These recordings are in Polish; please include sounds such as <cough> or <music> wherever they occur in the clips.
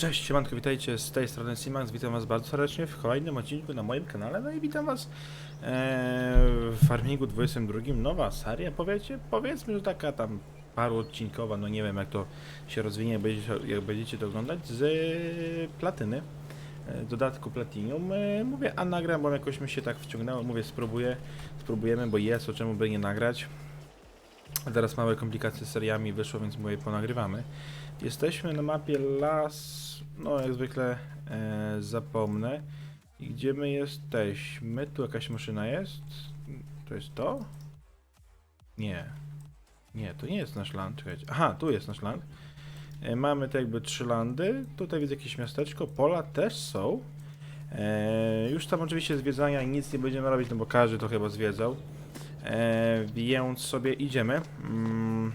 Cześć, siemanko, witajcie z tej strony Simax, witam was bardzo serdecznie w kolejnym odcinku na moim kanale, no i witam was e, w Farmingu 22, nowa seria, powiecie, powiedzmy, że taka tam paru odcinkowa, no nie wiem jak to się rozwinie, jak będziecie, jak będziecie to oglądać, z platyny, e, dodatku Platinum, e, mówię, a nagram, bo jakoś mi się tak wciągnęło, mówię, spróbuję, spróbujemy, bo jest, o czemu by nie nagrać. Teraz małe komplikacje z seriami wyszło, więc mówię, ponagrywamy. Jesteśmy na mapie las, no jak zwykle e, zapomnę. I gdzie my jesteśmy? Tu jakaś maszyna jest? To jest to? Nie. Nie, to nie jest nasz land, czekajcie. Aha, tu jest nasz land. E, mamy tu jakby trzy landy. Tutaj widzę jakieś miasteczko. Pola też są. E, już tam oczywiście zwiedzania nic nie będziemy robić, no bo każdy to chyba zwiedzał. E, więc sobie idziemy. Mm,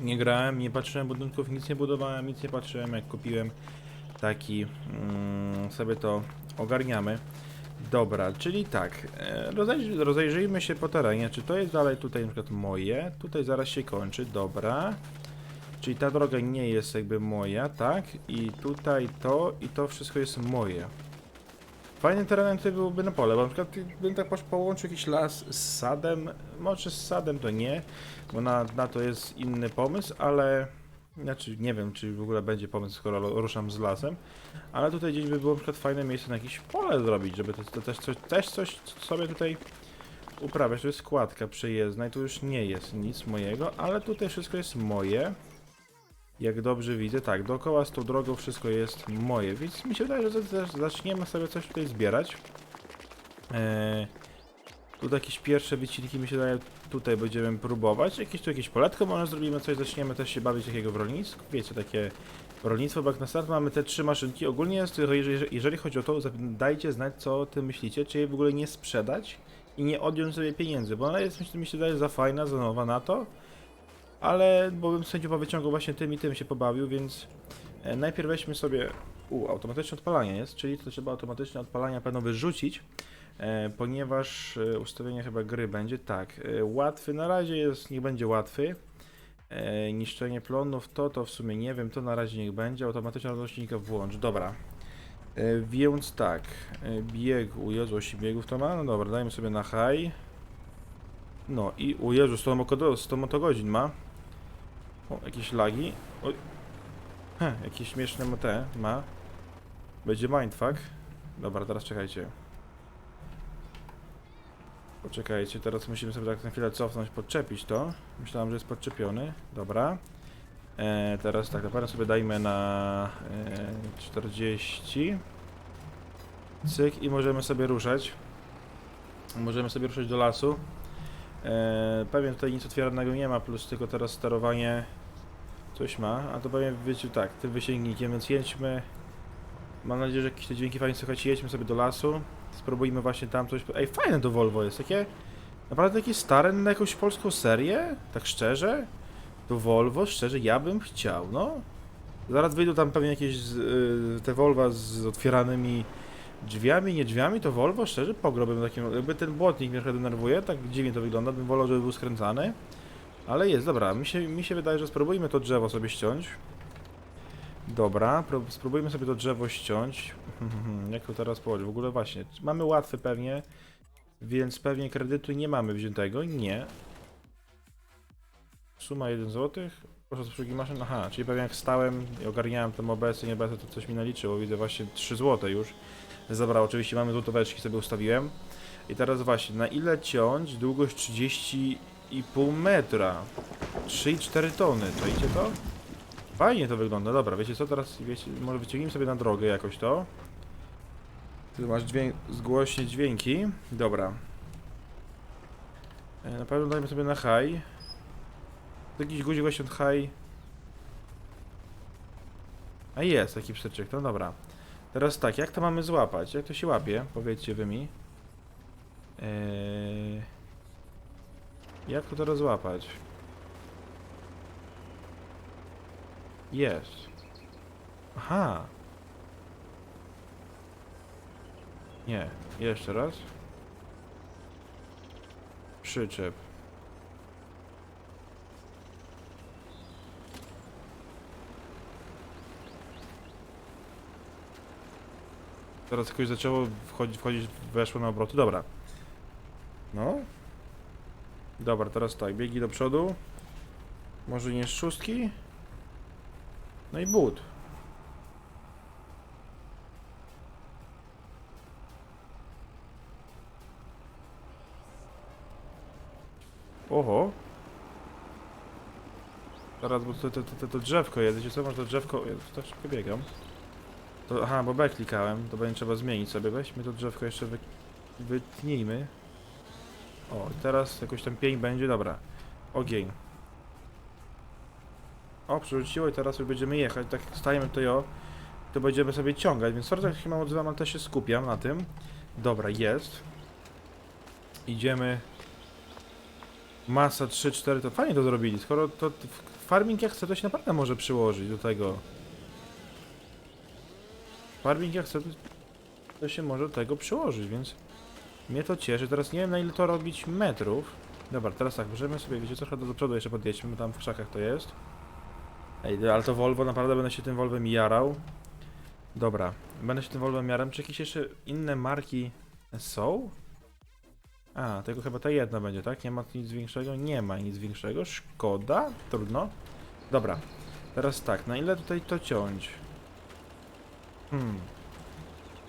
nie grałem, nie patrzyłem budynków, nic nie budowałem, nic nie patrzyłem. Jak kupiłem taki, mm, sobie to ogarniamy. Dobra, czyli tak, e, rozejrz, rozejrzyjmy się po terenie, czy to jest dalej tutaj na przykład moje, tutaj zaraz się kończy, dobra. Czyli ta droga nie jest jakby moja, tak? I tutaj to i to wszystko jest moje. Fajnym terenem tutaj byłoby na pole, bo na przykład bym tak połączył jakiś las z sadem, może z sadem to nie, bo na, na to jest inny pomysł, ale znaczy nie wiem, czy w ogóle będzie pomysł, skoro ruszam z lasem, ale tutaj gdzieś by było na przykład fajne miejsce na jakieś pole zrobić, żeby to, to też, coś, też coś sobie tutaj uprawiać. To jest składka przejezdna i tu już nie jest nic mojego, ale tutaj wszystko jest moje. Jak dobrze widzę, tak, dookoła z tą drogą wszystko jest moje, więc mi się wydaje, że za- za- zaczniemy sobie coś tutaj zbierać. Eee, tu jakieś pierwsze wycinki mi się daje, tutaj będziemy próbować. Jakieś tu jakieś poletko może zrobimy, coś zaczniemy też się bawić takiego w rolnictwie. Wiecie, takie rolnictwo, bo jak na start mamy te trzy maszynki. Ogólnie jest, jeżeli, chodzi o to, dajcie znać co o tym myślicie, czy je w ogóle nie sprzedać i nie odjąć sobie pieniędzy, bo ona jest, mi się daje za fajna, za nowa na to. Ale, bo bym sędziowa wyciągał właśnie tym i tym się pobawił, więc e, najpierw weźmy sobie, u, automatyczne odpalanie jest, czyli to trzeba automatyczne odpalania pewno wyrzucić, e, ponieważ e, ustawienie chyba gry będzie tak, łatwy na razie jest, niech będzie łatwy, niszczenie plonów, to to w sumie nie wiem, to na razie niech będzie, automatyczna odnośnika włącz, dobra. Więc tak, bieg, u Jezu, 8 biegów to ma, no dobra, dajmy sobie na high. No i u Jezu, 100, mokodo- 100 motogodzin ma. O, jakieś lagi. Oj. Heh, jakieś śmieszne te ma. Będzie mindfuck. Dobra, teraz czekajcie. Poczekajcie, teraz musimy sobie tak na chwilę cofnąć, podczepić to. Myślałem, że jest podczepiony. Dobra. E, teraz tak, naprawdę sobie dajmy na e, 40. Cyk i możemy sobie ruszać. Możemy sobie ruszać do lasu. E, pewnie tutaj nic otwieranego nie ma, plus tylko teraz sterowanie coś ma, a to pewnie wiecie tak, tym wysięgnikiem, więc jedźmy. Mam nadzieję, że jakieś te dźwięki fajnie słychać. Jedźmy sobie do lasu. Spróbujmy właśnie tam coś. Ej, fajne to Volvo jest, takie. Naprawdę takie stare na jakąś polską serię? Tak szczerze? To Volvo, szczerze, ja bym chciał, no. Zaraz wyjdą tam pewnie jakieś z, y, te Volvo z otwieranymi drzwiami, nie drzwiami, to Volvo, szczerze, pogrobem takim, jakby ten błotnik mnie trochę denerwuje, tak dziwnie to wygląda, bym wolał, żeby był skręcany. Ale jest, dobra, mi się, mi się wydaje, że spróbujmy to drzewo sobie ściąć. Dobra, pró- spróbujmy sobie to drzewo ściąć. <laughs> Jak to teraz położyć? W ogóle właśnie, mamy łatwy pewnie, więc pewnie kredytu nie mamy wziętego, nie. Suma 1 zł. Proszę z maszyn, aha, czyli pewnie jak stałem i ogarniałem te OBS i nie OBS, to coś mi naliczyło, widzę właśnie 3 zł już zabrał. Oczywiście mamy złotóweczki, sobie ustawiłem. I teraz właśnie, na ile ciąć długość 30,5 metra? 3,4 tony, czajcie to? Fajnie to wygląda, dobra, wiecie co, teraz wiecie, może wyciągnijmy sobie na drogę jakoś to. Tu masz dźwięk, zgłośnie dźwięki, dobra. E, Na pewno dajmy sobie na high. Jakiś guzik właśnie od high. A jest taki pstryczek, no dobra. Teraz tak, jak to mamy złapać? Jak to się łapie? Powiedzcie wy mi. Eee... Jak to teraz złapać? Jest. Aha. Nie, jeszcze raz. Przyczep. Teraz jakoś zaczęło wchodzić, wchodzić, weszło na obroty. Dobra. No. Dobra, teraz tak, biegi do przodu. Może nie z szóstki. No i but. Oho. Teraz, bo to, to, to, to drzewko wiecie co, może to drzewko, ja tak szybko biegam. To, aha, bo B klikałem, to będzie trzeba zmienić sobie, weźmy to drzewko jeszcze wy, wytnijmy. O, i teraz jakoś tam pień będzie, dobra. Ogień. O, przerzuciło i teraz będziemy jechać, tak stajemy to jo, to będziemy sobie ciągać, więc sorry, tak się mało odzywam, ale też się skupiam na tym. Dobra, jest. Idziemy. Masa 3-4, to fajnie to zrobili, skoro to farming jak chce, to się naprawdę może przyłożyć do tego. Farming jak chce, to się może do tego przyłożyć, więc mnie to cieszy. Teraz nie wiem na ile to robić metrów. Dobra, teraz tak, możemy sobie, wiecie trochę do przodu jeszcze podjedźmy, bo tam w krzakach to jest. Ej, ale to Volvo, naprawdę będę się tym Volvem jarał. Dobra, będę się tym Volvem jarał. Czy jakieś jeszcze inne marki są? A, tylko chyba ta jedna będzie, tak? Nie ma nic większego? Nie ma nic większego. Szkoda? Trudno. Dobra, teraz tak, na ile tutaj to ciąć? Hmm.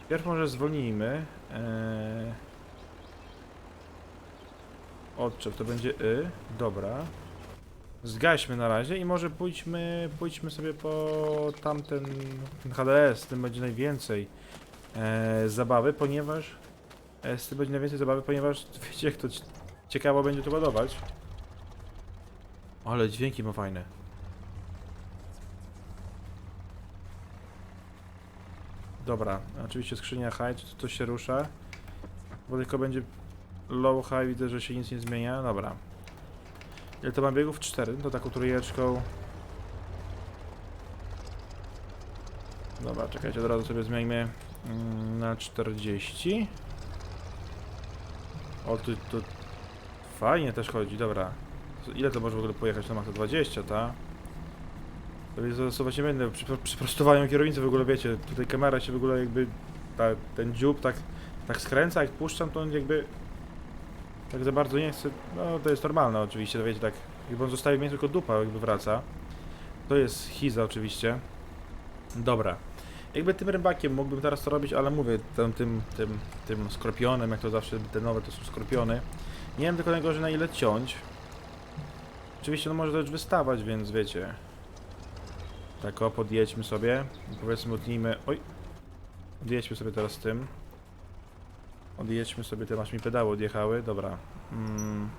Pierw może zwolnijmy. Eee... Odczep to będzie y. Dobra. Zgaśmy na razie i może pójdźmy, pójdźmy sobie po tamten ten HDS, tym będzie najwięcej e, zabawy, ponieważ e, z tym będzie najwięcej zabawy, ponieważ <laughs> wiecie jak to ci- ciekawo będzie to ładować. Ale dźwięki ma fajne. Dobra, oczywiście skrzynia high, to, to się rusza. Bo tylko będzie low high, widzę, że się nic nie zmienia. Dobra. Ile to ma biegów? 4, to taką trójeczką. Dobra, czekajcie, od razu sobie zmieńmy mm, na 40. O, tu, tu fajnie też chodzi, dobra. Ile to może w ogóle pojechać? No ma to 20, ta? To nie będę. Przy, przy prostowaniu kierownicy w ogóle wiecie, tutaj kamera się w ogóle jakby ta, ten dziób tak, tak skręca, jak puszczam, to on jakby tak za bardzo nie chce. No to jest normalne oczywiście, to wiecie, tak jakby on zostawił mnie tylko dupa jakby wraca. To jest Hiza oczywiście. Dobra. Jakby tym rybakiem mógłbym teraz to robić, ale mówię, tym, tym, tym, tym skorpionem, jak to zawsze te nowe to są skorpiony. Nie wiem tylko najgorzej na ile ciąć. Oczywiście no może to już wystawać, więc wiecie. Tak o, podjedźmy sobie. Powiedzmy, utnijmy. Oj! Odjedźmy sobie teraz tym. Odjedźmy sobie, te masz mi pedały odjechały, dobra. Mm.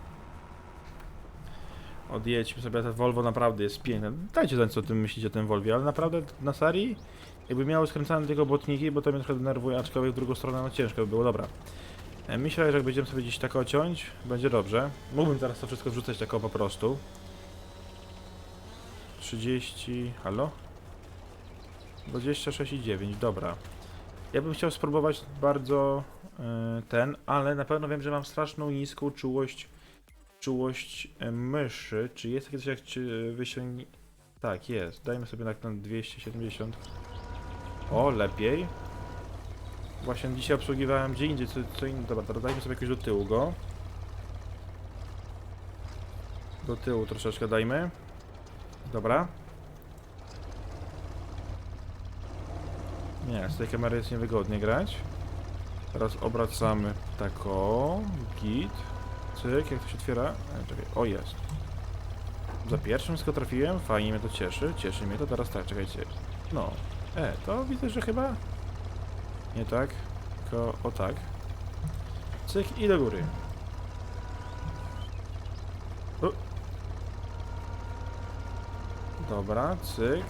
Odjedźmy sobie, ten Volvo naprawdę jest piękne. Dajcie znać co o tym myślicie o tym Volvo, ale naprawdę na serii jakby miały skręcane tylko botniki, bo to mnie trochę denerwuje, aczkolwiek w drugą stronę no ciężko by było, dobra. E, Myślę, że jak będziemy sobie gdzieś tak ociąć, będzie dobrze. Mógłbym teraz to wszystko wrzucać tak po prostu. 30, halo? 26,9, dobra. Ja bym chciał spróbować bardzo ten, ale na pewno wiem, że mam straszną niską czułość czułość e, myszy. Czy jest takie coś jak czy wysiąg... Tak, jest. Dajmy sobie na ten 270. O, lepiej. Właśnie dzisiaj obsługiwałem gdzie indziej, co, co innego. Dobra, teraz dajmy sobie jakoś do tyłu go. Do tyłu troszeczkę dajmy. Dobra. Nie, z tej kamery jest niewygodnie grać. Teraz obracamy tak o, git. Cyk, jak to się otwiera? E, czekaj, o jest. Za pierwszym tylko trafiłem, fajnie mnie to cieszy, cieszy mnie to, teraz tak, czekajcie. No, e, to widzę, że chyba... Nie tak, tylko o tak. Cyk i do góry. U. Dobra, cyk.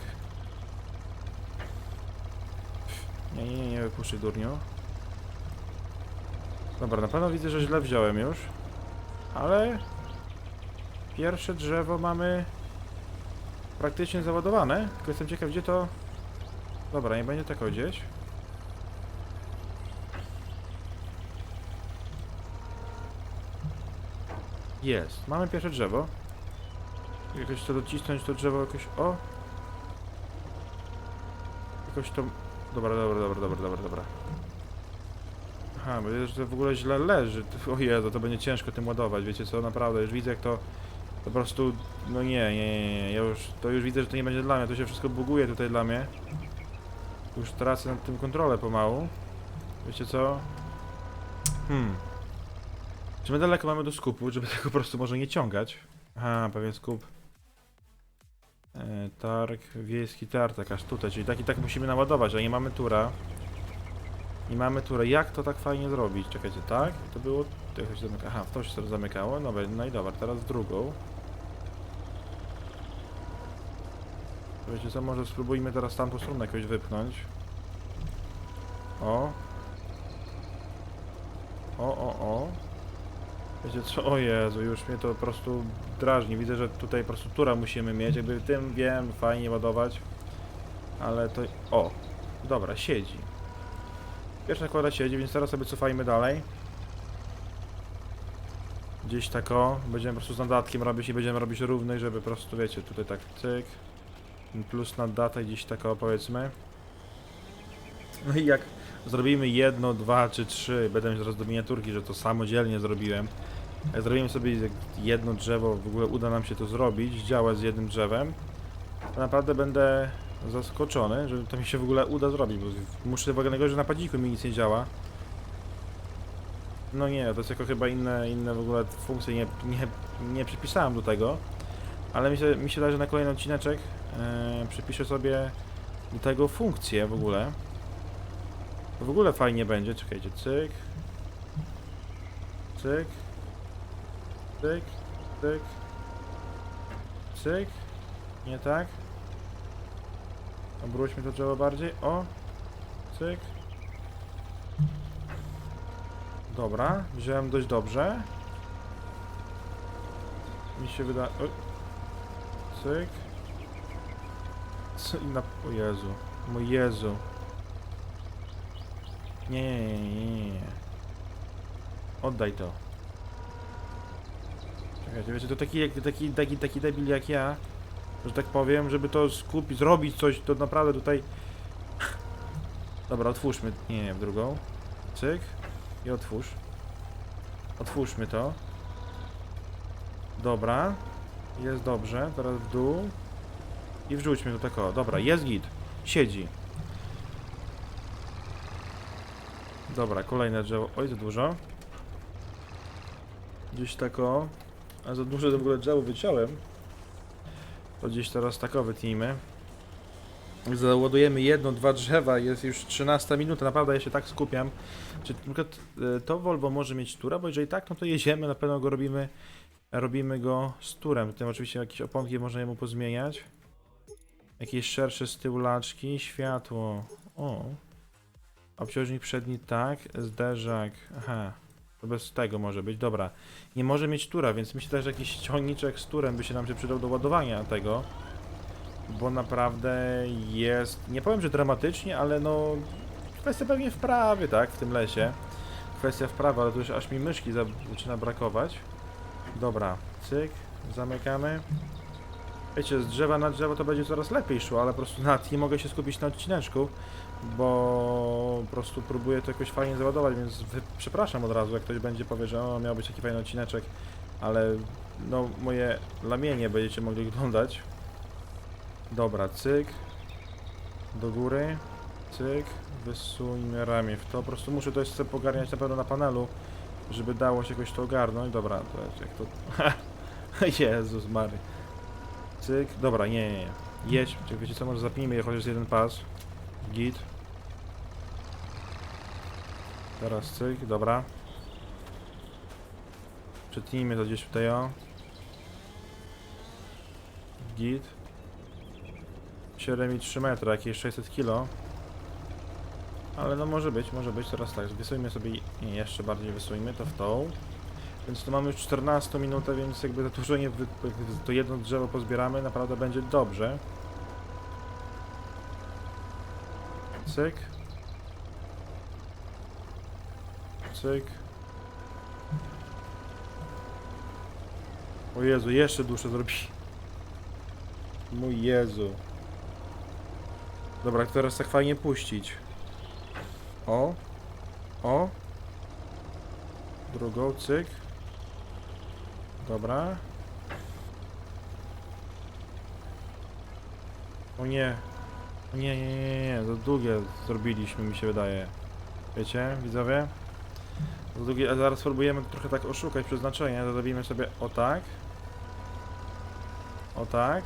Nie, nie, nie wypuszczaj durniu. Dobra, na pewno widzę, że źle wziąłem już. Ale... Pierwsze drzewo mamy... Praktycznie załadowane. Tylko jestem ciekaw, gdzie to... Dobra, nie będzie tak gdzieś. Jest. Mamy pierwsze drzewo. Jakoś to docisnąć to drzewo jakoś... O! Jakoś to... Dobra, dobra, dobra, dobra, dobra, dobra. Aha, bo że to w ogóle źle leży. O Jezu, to będzie ciężko tym ładować, wiecie co, naprawdę, już widzę jak to po prostu, no nie, nie, nie, nie, ja już, to już widzę, że to nie będzie dla mnie, to się wszystko buguje tutaj dla mnie. Już tracę nad tym kontrolę pomału. Wiecie co? Hmm. Czy my daleko mamy do skupu, żeby <laughs> tego po prostu może nie ciągać? Aha, pewien skup. E, targ, wiejski tartak, aż tutaj, czyli tak i tak musimy naładować, a nie mamy tura. Nie mamy turę. Jak to tak fajnie zrobić? Czekajcie, tak? To było... To się zamyka... Aha, w to się zamykało. Dobra, no i dobra, teraz drugą. Wiecie co, może spróbujmy teraz tamtą stronę jakoś wypchnąć. O. O, o, o. Wiecie co, o Jezu, już mnie to po prostu drażni. Widzę, że tutaj po prostu tura musimy mieć. Jakby tym wiem, fajnie ładować. Ale to... O! Dobra, siedzi. Pierwsza nakłada siedzi, więc teraz sobie cofajmy dalej. Gdzieś tak o, będziemy po prostu z nadatkiem robić i będziemy robić równy, żeby po prostu, wiecie, tutaj tak cyk. Plus na datę gdzieś tak o, powiedzmy. No i jak zrobimy jedno, dwa czy trzy, będę mieć zaraz do miniaturki, że to samodzielnie zrobiłem. Jak zrobimy sobie jedno drzewo, w ogóle uda nam się to zrobić, działać z jednym drzewem, to naprawdę będę zaskoczony, że to mi się w ogóle uda zrobić, bo muszę uwagę na że na padziku mi nic nie działa. No nie, to jest jako chyba inne, inne w ogóle funkcje, nie, nie, nie przypisałem do tego, ale mi się, mi się da, że na kolejny odcineczek e, przypiszę sobie do tego funkcję w ogóle. W ogóle fajnie będzie, czekajcie, cyk, cyk, cyk, cyk, cyk, nie tak? Obróćmy to drzewo bardziej. O! Cyk. Dobra, wziąłem dość dobrze. Mi się wyda... O. Cyk. Co na... O Jezu. Mój Jezu. Nie, nie, nie, nie. Oddaj to. Czekajcie, wiecie, to taki, taki, taki, taki debil jak ja, że tak powiem, żeby to skupić, zrobić coś, to naprawdę tutaj... Dobra, otwórzmy, nie, nie, w drugą. Cyk i otwórz. Otwórzmy to. Dobra. Jest dobrze, teraz w dół. I wrzućmy to tak o. Dobra, jest git. Siedzi. Dobra, kolejne drzewo. Oj, za dużo. Gdzieś tak o. A za duże to w ogóle drzewo wyciąłem. To gdzieś teraz tak o wytnijmy. Załadujemy jedno, dwa drzewa, jest już 13 minuta, naprawdę ja się tak skupiam. Czy e, to Volvo może mieć tura, bo jeżeli tak, no to jedziemy, na pewno go robimy, robimy go z turem. Tym oczywiście jakieś oponki można jemu pozmieniać. Jakieś szersze z tyłu laczki, światło, o. Obciążnik przedni tak, zderzak, aha. To bez tego może być, dobra. Nie może mieć tura, więc myślę, że jakiś ciągniczek z turem by się nam przydał do ładowania tego. Bo naprawdę jest, nie powiem, że dramatycznie, ale no kwestia pewnie wprawy, tak, w tym lesie. Kwestia wprawy, ale tu już aż mi myszki za- zaczyna brakować. Dobra, cyk, zamykamy. Wiecie, z drzewa na drzewo to będzie coraz lepiej szło, ale po prostu nad nie mogę się skupić na odcineczku, bo prostu próbuję to jakoś fajnie załadować, więc przepraszam od razu, jak ktoś będzie powie, że miał być taki fajny odcineczek, ale no moje lamienie będziecie mogli oglądać. Dobra, cyk. Do góry. Cyk. Wysuńmy ramię w to. Po prostu muszę to jeszcze pogarniać na pewno na panelu, żeby dało się jakoś to ogarnąć. Dobra, to jest jak to... <laughs> Jezus Mary. Cyk. Dobra, nie, nie, nie. Jedź. Wiecie co, może zapnijmy je chociaż jeden pas. Git. Teraz cyk, dobra. Przetnijmy to gdzieś tutaj, o. Git. 7,3 metra, jakieś 600 kilo. Ale no może być, może być. Teraz tak, wysujmy sobie, nie, jeszcze bardziej wysujmy to w tą. Więc tu mamy już 14 minutę, więc jakby za dużo nie, wy- jakby to jedno drzewo pozbieramy, naprawdę będzie dobrze. Cyk. Cyk. O Jezu, jeszcze dłuższe zrobi. Mój Jezu. Dobra, teraz tak fajnie puścić. O. O. drugą, cyk. Dobra. O nie. Nie, nie, nie, nie, za długie zrobiliśmy, mi się wydaje. Wiecie, widzowie? Za długie, a zaraz spróbujemy trochę tak oszukać przeznaczenie, zrobimy sobie o tak. O tak.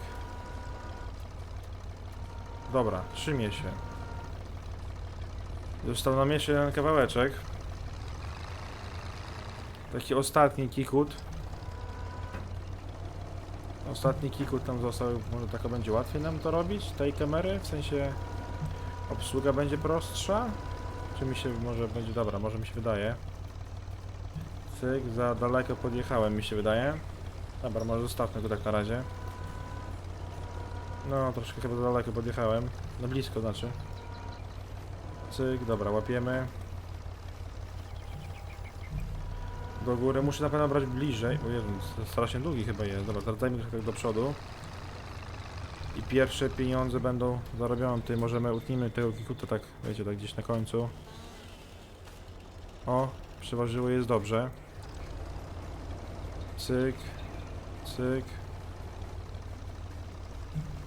Dobra, trzymie się. Został nam jeszcze jeden kawałeczek. Taki ostatni kikut. Ostatni kikut tam został, może tak będzie łatwiej nam to robić, tej kamery, w sensie obsługa będzie prostsza? Czy mi się może będzie, dobra, może mi się wydaje. Cyk, za daleko podjechałem mi się wydaje. Dobra, może zostawmy go tak na razie. No, troszkę chyba za daleko podjechałem. No blisko znaczy. Cyk, dobra, łapiemy. Do góry muszę na pewno brać bliżej. O Jezu, strasznie długi chyba jest. Dobra, teraz dajmy trochę do przodu. I pierwsze pieniądze będą zarobione. Tutaj możemy utnijmy tego kikuta tak, wiecie, tak gdzieś na końcu. O, przeważyło jest dobrze. Cyk, cyk,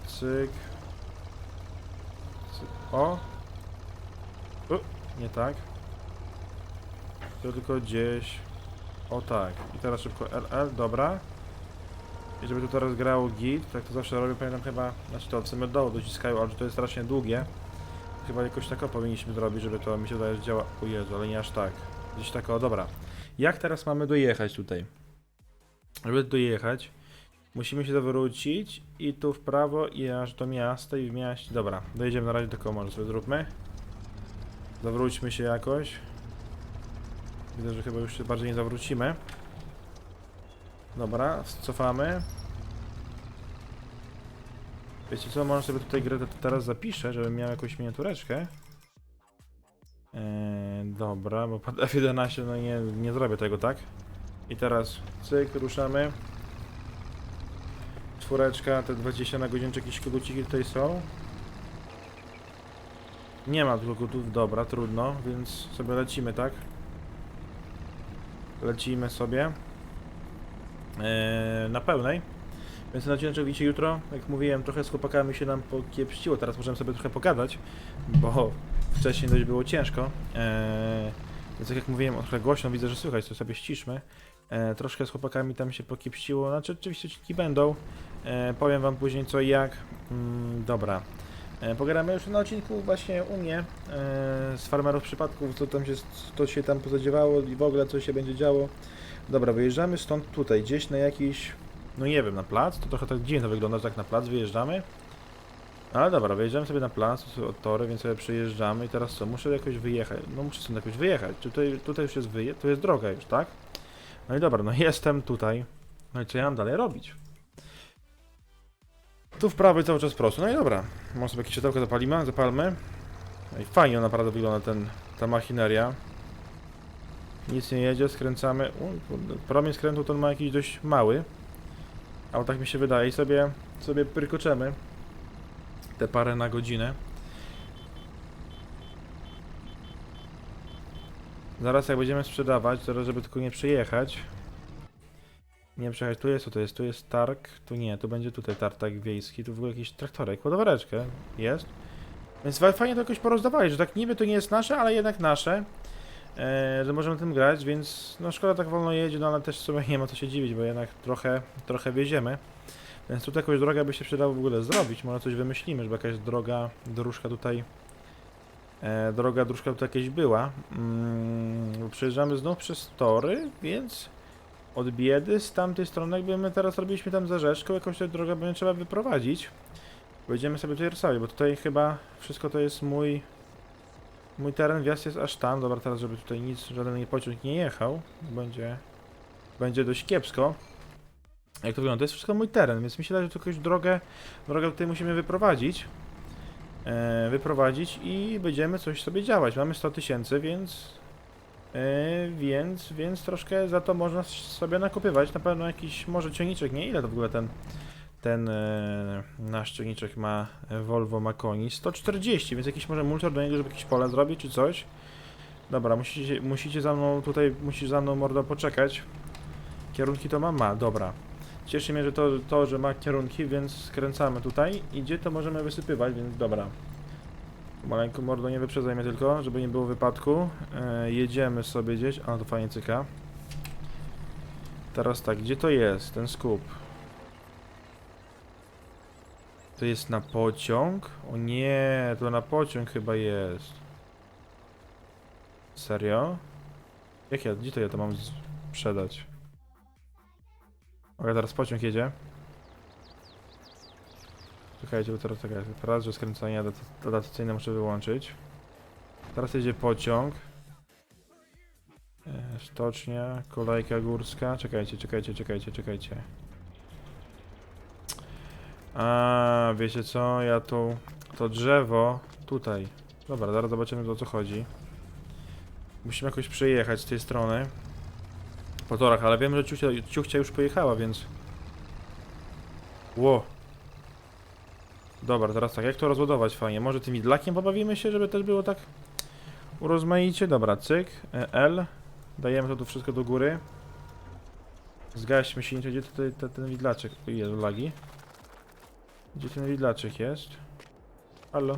cyk. cyk. O! U, nie tak. To tylko gdzieś. O tak. I teraz szybko LL, dobra. I żeby to teraz grało git, tak to zawsze robię, pamiętam chyba, znaczy to dołu dociskają, ale to jest strasznie długie. Chyba jakoś tak powinniśmy zrobić, żeby to mi się wydaje, że działa. O Jezu, ale nie aż tak. Gdzieś tak o, dobra. Jak teraz mamy dojechać tutaj? Żeby dojechać, musimy się zawrócić i tu w prawo i aż do miasta i w mieście. Dobra, dojedziemy na razie do koło, może sobie zróbmy. Zawróćmy się jakoś. Widzę, że chyba już się bardziej nie zawrócimy. Dobra, cofamy. Wiecie co, może sobie tutaj grę te- teraz zapiszę, żebym miał jakąś miniatureczkę. Eee, dobra, bo pod F11 no nie, nie zrobię tego, tak? I teraz cyk, ruszamy. Czwóreczka, te 20 na godzinę, czy jakieś koguciki tutaj są? Nie ma kogutów, dobra, trudno, więc sobie lecimy, tak? Lecimy sobie. Eee, na pełnej. Więc na odcinek widzicie jutro, jak mówiłem, trochę z chłopakami się nam pokiepściło, teraz możemy sobie trochę pogadać, bo wcześniej dość było ciężko. Eee, więc tak jak mówiłem, trochę głośno widzę, że słychać, to sobie ściszmy. Eee, troszkę z chłopakami tam się pokiepściło, znaczy oczywiście odcinki będą. Eee, powiem wam później co i jak. Mm, dobra. Eee, pogadamy już na odcinku właśnie u mnie eee, z farmerów przypadków, co tam się, to się tam pozadziewało i w ogóle co się będzie działo. Dobra, wyjeżdżamy stąd tutaj, gdzieś na jakiś, no nie wiem, na plac, to trochę tak dziwnie wygląda, że tak na plac wyjeżdżamy. Ale dobra, wyjeżdżamy sobie na plac, od tory, więc sobie przyjeżdżamy i teraz co, muszę jakoś wyjechać, no muszę stąd jakoś wyjechać, tutaj, tutaj już jest wyje, to jest droga już, tak? No i dobra, no jestem tutaj, no i co ja mam dalej robić? Tu w prawo i cały czas prosto, no i dobra, może sobie jakieś światełko zapalimy, zapalmy. No i fajnie naprawdę wygląda ten, ta machineria. Nic nie jedzie, skręcamy. U, promień skrętu ten ma jakiś dość mały. Ale tak mi się wydaje. I sobie, sobie prykoczemy te parę na godzinę. Zaraz jak będziemy sprzedawać, teraz żeby tylko nie przejechać. Nie przejechać, tu jest, to jest? Tu jest targ, tu nie, tu będzie tutaj tartak wiejski, tu w ogóle jakiś traktorek, ładowareczkę jest. Więc fa- fajnie to jakoś porozdawali, że tak niby to nie jest nasze, ale jednak nasze e, że możemy tym grać, więc no szkoda tak wolno jedzie, no ale też w sumie nie ma co się dziwić, bo jednak trochę, trochę wieziemy. Więc tutaj jakąś drogę by się przydało w ogóle zrobić, może coś wymyślimy, żeby jakaś droga, dróżka tutaj, e, droga, dróżka tutaj jakieś była. Mm, przejeżdżamy znów przez tory, więc od biedy z tamtej strony, jakby my teraz robiliśmy tam za rzeczką, jakąś tę drogę będzie trzeba wyprowadzić. Będziemy sobie tutaj rysować, bo tutaj chyba wszystko to jest mój Mój teren wjazd jest aż tam. Dobra, teraz żeby tutaj nic, żaden pociąg nie jechał. Będzie, będzie dość kiepsko. Jak to wygląda? To jest wszystko mój teren, więc wydaje, że tu jakąś drogę, drogę tutaj musimy wyprowadzić. E, wyprowadzić i będziemy coś sobie działać. Mamy 100 tysięcy, więc, e, więc, więc troszkę za to można sobie nakupywać. Na pewno jakiś może ciągniczek, nie? Ile to w ogóle ten, ten e, nasz ciągniczek ma, Volvo ma koni, 140, więc jakiś może multor do niego, żeby jakieś pole zrobić czy coś. Dobra, musicie, musicie za mną tutaj, musisz za mną mordo poczekać. Kierunki to ma? Ma, dobra. Cieszy mnie, że to, to, że ma kierunki, więc skręcamy tutaj. I gdzie to możemy wysypywać, więc dobra. Maleńko mordo, nie wyprzedzaj mnie tylko, żeby nie było wypadku. E, jedziemy sobie gdzieś. A, to fajnie cyka. Teraz tak, gdzie to jest, ten skup? To jest na pociąg? O nie, to na pociąg chyba jest. Serio? Jak ja, gdzie to ja to mam sprzedać? Okej, teraz pociąg jedzie. Czekajcie, bo teraz czekajcie. Teraz, że skręcania dat- adaptacyjne muszę wyłączyć. Teraz jedzie pociąg. E, Stocznia, kolejka górska. Czekajcie, czekajcie, czekajcie, czekajcie. A, wiecie co? Ja tu... To drzewo... Tutaj. Dobra, zaraz zobaczymy o co chodzi. Musimy jakoś przejechać z tej strony. Po torach, ale wiem, że ciuchcia, ciuchcia już pojechała, więc... Ło. Dobra, teraz tak, jak to rozładować fajnie? Może tym idlakiem pobawimy się, żeby też było tak urozmaicie? Dobra, cyk, e, L. Dajemy to tu wszystko do góry. Zgaśmy się, gdzie tutaj te, ten widlaczek? Jezu, lagi. Gdzie ten widlaczek jest? Halo?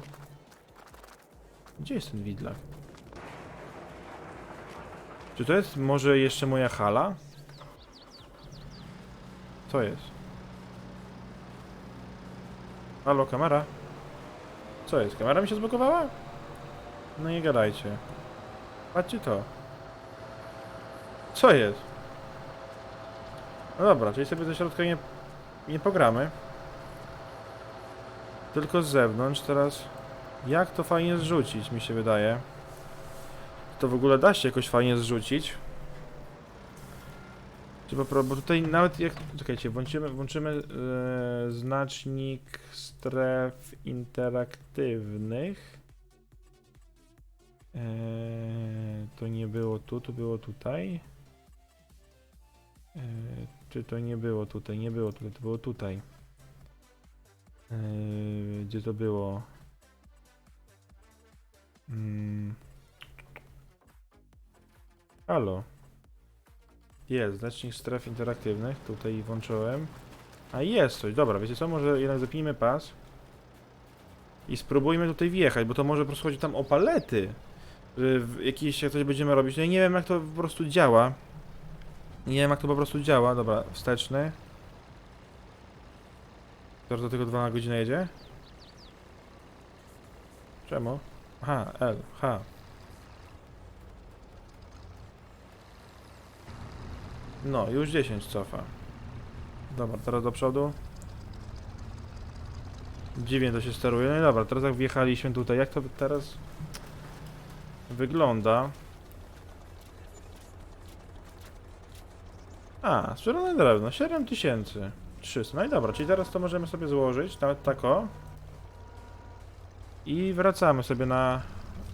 Gdzie jest ten widlak? Czy to jest może jeszcze moja hala? Co jest? Halo, kamera? Co jest? Kamera mi się zblokowała? No nie gadajcie. Patrzcie to. Co jest? No dobra, czyli sobie do środka nie, nie pogramy. Tylko z zewnątrz teraz. Jak to fajnie zrzucić, mi się wydaje. To w ogóle da się jakoś fajnie zrzucić. Pro- bo tutaj nawet jak... Czekajcie, włączymy, włączymy e, znacznik stref interaktywnych. E, to nie było tu, to było tutaj. E, czy to nie było tutaj? Nie było tutaj, to było tutaj. Gdzie to było? Mm. Halo. Jest, znacznik stref interaktywnych. Tutaj włączyłem. A jest coś, dobra, wiecie co? Może jednak zapnijmy pas. I spróbujmy tutaj wjechać, bo to może po prostu chodzi tam o palety. Jakieś, jak coś będziemy robić. No ja nie wiem jak to po prostu działa. Nie wiem jak to po prostu działa. Dobra, wsteczny. Teraz do tego 2 na godzinę jedzie? Czemu? Aha, L, H. No, już 10 cofa. Dobra, teraz do przodu. Dziwnie to się steruje. No i dobra, teraz jak wjechaliśmy tutaj, jak to teraz wygląda? A, sprzedane drewno, 7300. No i dobra, czyli teraz to możemy sobie złożyć, nawet tak o. I wracamy sobie na...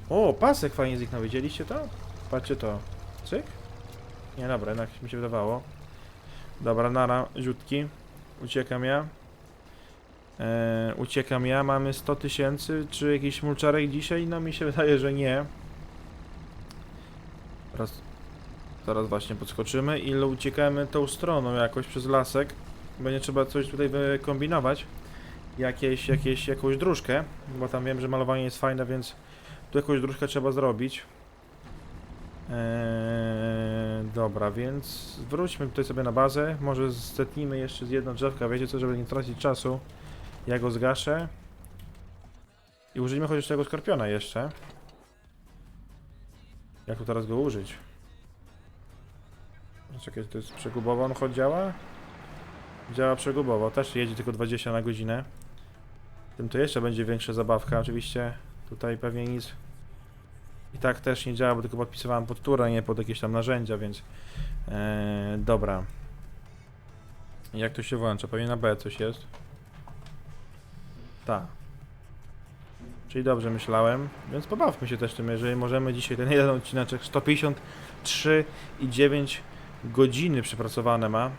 O, pasek fajnie zniknął, widzieliście to? Patrzcie to. Cyk. Nie, dobra, jednak mi się wydawało. Dobra, nara, rzutki. Uciekam ja. Eee, uciekam ja, mamy 100 tysięcy. Czy jakiś mulczarek dzisiaj? No mi się wydaje, że nie. Teraz, teraz właśnie podskoczymy i uciekamy tą stroną jakoś przez lasek. Będzie trzeba coś tutaj wykombinować. Jakieś, jakieś, jakąś dróżkę, bo tam wiem, że malowanie jest fajne, więc tu jakąś dróżkę trzeba zrobić. Eee, dobra, więc wróćmy tutaj sobie na bazę. Może zetnijmy jeszcze z jedno drzewka, wiecie co, żeby nie tracić czasu. Ja go zgaszę. I użyjmy chociaż tego skorpiona jeszcze. Jak tu teraz go użyć? Czekaj, to jest przegubowo, on choć działa? Działa przegubowo, też jedzie tylko 20 na godzinę. Tym to jeszcze będzie większa zabawka, oczywiście tutaj pewnie nic i tak też nie działa, bo tylko podpisywałem pod turę, nie pod jakieś tam narzędzia, więc e, dobra. Jak to się włącza? Pewnie na B coś jest. Tak. Czyli dobrze myślałem, więc pobawmy się też tym, jeżeli możemy dzisiaj ten jeden odcineczek 153 i 9 godziny przepracowane ma.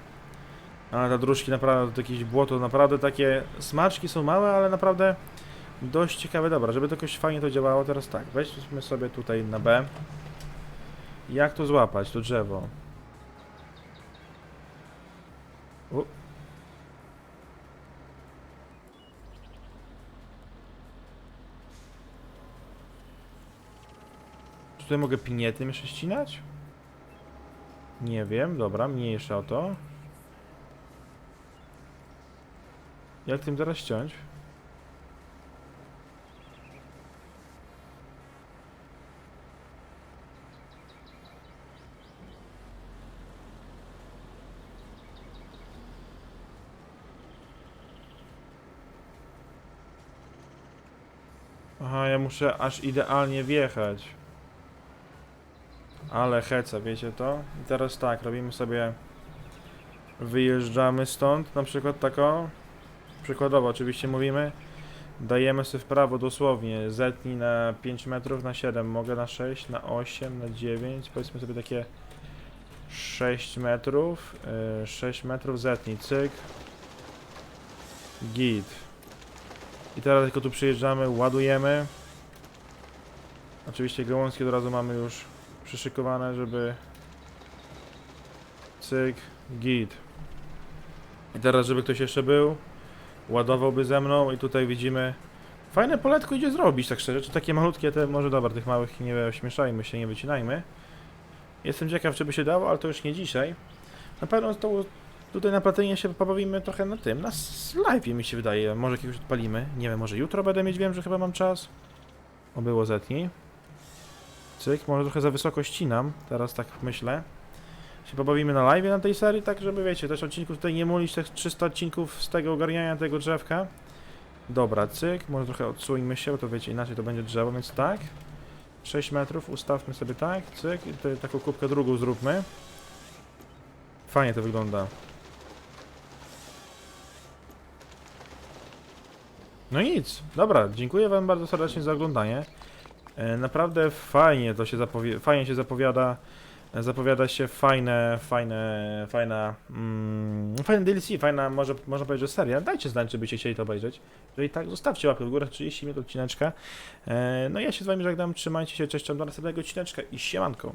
Ale ta dróżki naprawdę to jakieś błoto, naprawdę takie smaczki są małe, ale naprawdę dość ciekawe. Dobra, żeby to jakoś fajnie to działało, teraz tak, weźmy sobie tutaj na B. Jak to złapać, to drzewo? U. Czy tutaj mogę piniety jeszcze ścinać? Nie wiem, dobra, mniejsza o to. Jak tym teraz ściąć? Aha, ja muszę aż idealnie wjechać. Ale heca, wiecie to? I teraz tak, robimy sobie... Wyjeżdżamy stąd, na przykład tako. Przykładowo oczywiście mówimy. Dajemy sobie w prawo dosłownie. Zetnij na 5 metrów, na 7. Mogę na 6, na 8, na 9. Powiedzmy sobie takie 6 metrów. Yy, 6 metrów zetnij, cyk. Git. I teraz tylko tu przyjeżdżamy, ładujemy. Oczywiście gałązki od razu mamy już przyszykowane, żeby cyk, git. I teraz, żeby ktoś jeszcze był, ładowałby ze mną i tutaj widzimy fajne poletko idzie zrobić, tak szczerze, czy takie malutkie te, może dobra, tych małych nie ośmieszajmy się, nie wycinajmy. Jestem ciekaw, czy by się dało, ale to już nie dzisiaj. Na pewno to tutaj na platynie się pobawimy trochę na tym, na live mi się wydaje, może jakiegoś odpalimy, nie wiem, może jutro będę mieć, wiem, że chyba mam czas. O, było zetnij. Cyk, może trochę za wysoko ścinam, teraz tak myślę. Się pobawimy na live na tej serii, tak żeby wiecie, też odcinków tutaj nie mulić, tych 300 odcinków z tego ogarniania tego drzewka. Dobra, cyk, może trochę odsuńmy się, bo to wiecie, inaczej to będzie drzewo, więc tak. 6 metrów, ustawmy sobie tak, cyk, i tutaj taką kubkę drugą zróbmy. Fajnie to wygląda. No nic, dobra, dziękuję wam bardzo serdecznie za oglądanie. E, Naprawdę fajnie to się zapowie fajnie się zapowiada. E, Zapowiada się fajne, fajne, fajna, mm, fajne DLC, fajna, może, można powiedzieć, że seria. Dajcie znać, czy byście chcieli to obejrzeć. Jeżeli tak, zostawcie łapkę w górę, 30 minut odcineczka. E, No ja się z wami żegnam, trzymajcie się, cześć, do następnego odcineczka i siemanko.